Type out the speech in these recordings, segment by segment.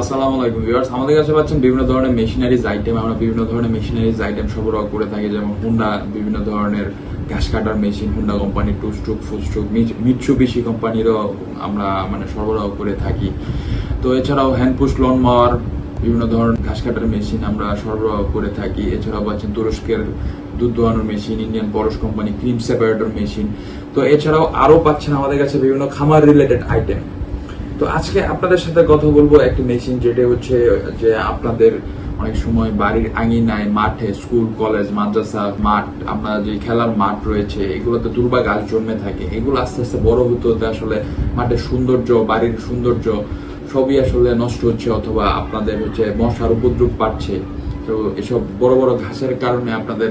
আসসালামু আলাইকুম ভিউয়ার্স। আমাদের কাছে পাচ্ছেন বিভিন্ন ধরনের মেশিনারিজ আইটেম। আমরা বিভিন্ন ধরনের মেশিনারিজ আইটেম সরবরাহ করে থাকি, যেমন হুন্ডা বিভিন্ন ধরনের ঘাস কাটার machine, Honda company, two stroke, four stroke Mitsubishi কোম্পানিরও আমরা মানে সরবরাহ করে থাকি। তো এছাড়াও হ্যান্ড পুশ লন মাওয়ার বিভিন্ন ধরনের ঘাস কাটার মেশিন আমরা সরবরাহ করে থাকি। এছাড়াও পাচ্ছেন তুরস্কের দুধ দোয়ানোর machine, Indian Paras company cream separator machine. তো এছাড়াও আরও পাচ্ছেন আমাদের কাছে বিভিন্ন খামার রিলেটেড আইটেম। তো আজকে আপনাদের সাথে কথা বলব একটি মেশিন যেটা হচ্ছে যে আপনাদের অনেক সময় বাড়ির আঙিনায় মাঠে স্কুল কলেজ মাদ্রাসা, মাঠ আপনার যে খেলার মাঠ রয়েছে, এগুলোতে দুর্বা গাছ জন্মে থাকে, এগুলো আস্তে আস্তে বড় হতে হতে আসলে মাঠের সৌন্দর্য, বাড়ির সৌন্দর্য সবই আসলে নষ্ট হচ্ছে অথবা আপনাদের হচ্ছে মশার উপদ্রব পাচ্ছে তো এসব বড় বড় ঘাসের কারণে আপনাদের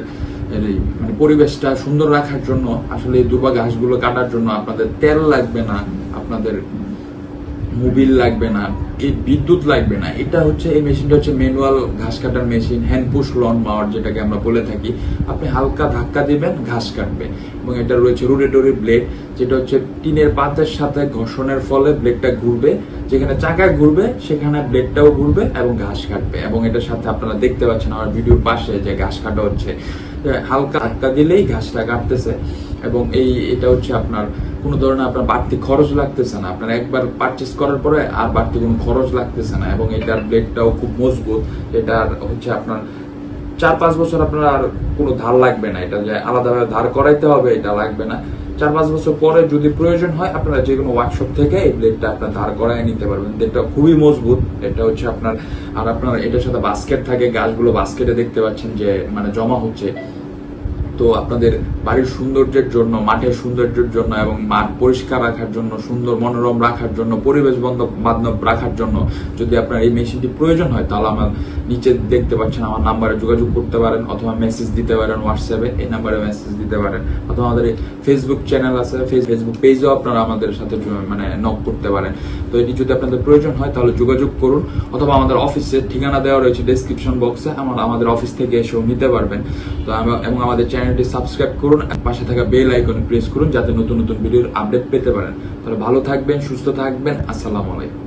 মানে পরিবেশটা সুন্দর রাখার জন্য আসলে এই দুর্বা ঘাসগুলো কাটার জন্য আপনাদের তেল লাগবে না, আপনাদের মোবিল লাগবে না, এই বিদ্যুৎ লাগবে না। এটা হচ্ছে, এই মেশিনটা হচ্ছে ম্যানুয়াল ঘাস কাটার machine hand push lawn mower যেটাকে আমরা বলে থাকি। আপনি হালকা ধাক্কা দিবেন, ঘাস কাটবে। এবং এটা রয়েছে রুডেটরি ব্লেড যেটা হচ্ছে টিনের পাতের সাথে ঘর্ষণের ফলে ব্লেডটা ঘুরবে। যেখানে চাকা ঘুরবে, সেখানে ব্লেডটাও ঘুরবে এবং ঘাস কাটবে। এবং এটার সাথে আপনারা দেখতে পাচ্ছেন আমার ভিডিওর পাশে যে ঘাস কাটা হচ্ছে। হালকা ধাক্কা দিলেই ঘাসটা কাটতেছে। এবং এই, এটা হচ্ছে আপনার কোনো ধরনের আপনার বাড়তি খরচ লাগতেছে না। আপনার একবার পারচেস করার পরে আর বাড়তি কোনো খরচ লাগতেছে না এবং এটার ব্লেডটাও খুব মজবুত। এটার হচ্ছে আপনার চার পাঁচ বছর আপনার আর কোনো ধার লাগবে না। এটা যে আলাদাভাবে ধার করাইতে হবে, এটা লাগবে না। চার পাঁচ বছর পরে যদি প্রয়োজন হয়, আপনারা যে কোনো ওয়ার্কশপ থেকে এই ব্লেডটা আপনার ধার করায় নিতে পারবেন। এটা খুবই মজবুত। এটা হচ্ছে আপনার, আর আপনার এটার সাথে বাস্কেট থাকে। গাছগুলো বাস্কেটে দেখতে পাচ্ছেন যে মানে জমা হচ্ছে। তো আপনাদের বাড়ির সৌন্দর্যের জন্য, মাঠের সৌন্দর্যের জন্য এবং মাঠ পরিষ্কার রাখার জন্য, সুন্দর মনোরম রাখার জন্য, পরিবেশ বান্ধব রাখার জন্য যদি আপনার এই মেশিনটি প্রয়োজন হয়, তাহলে আমার নিচে দেখতে পাচ্ছেন আমার নাম্বারে যোগাযোগ করতে পারেন অথবা মেসেজ দিতে পারেন হোয়াটসঅ্যাপে এই নাম্বারে মেসেজ দিতে পারেন। অথবা আমাদের ফেসবুক চ্যানেল আছে ফেসবুক পেজও আপনারা আমাদের সাথে মানে নক করতে পারেন। তো এটি যদি আপনাদের প্রয়োজন হয় তাহলে যোগাযোগ করুন, অথবা আমাদের অফিসের ঠিকানা দেওয়া রয়েছে ডেসক্রিপশন বক্সে আমার আমাদের অফিস থেকে এসেও নিতে পারবেন। তো এবং আমাদের চ্যানেলটি সাবস্ক্রাইব করুন, পাশে থাকা বেল আইকনে প্রেস করুন, যাতে নতুন নতুন ভিডিওর আপডেট পেতে পারেন। তাহলে ভালো থাকবেন, সুস্থ থাকবেন, আসসালামু আলাইকুম।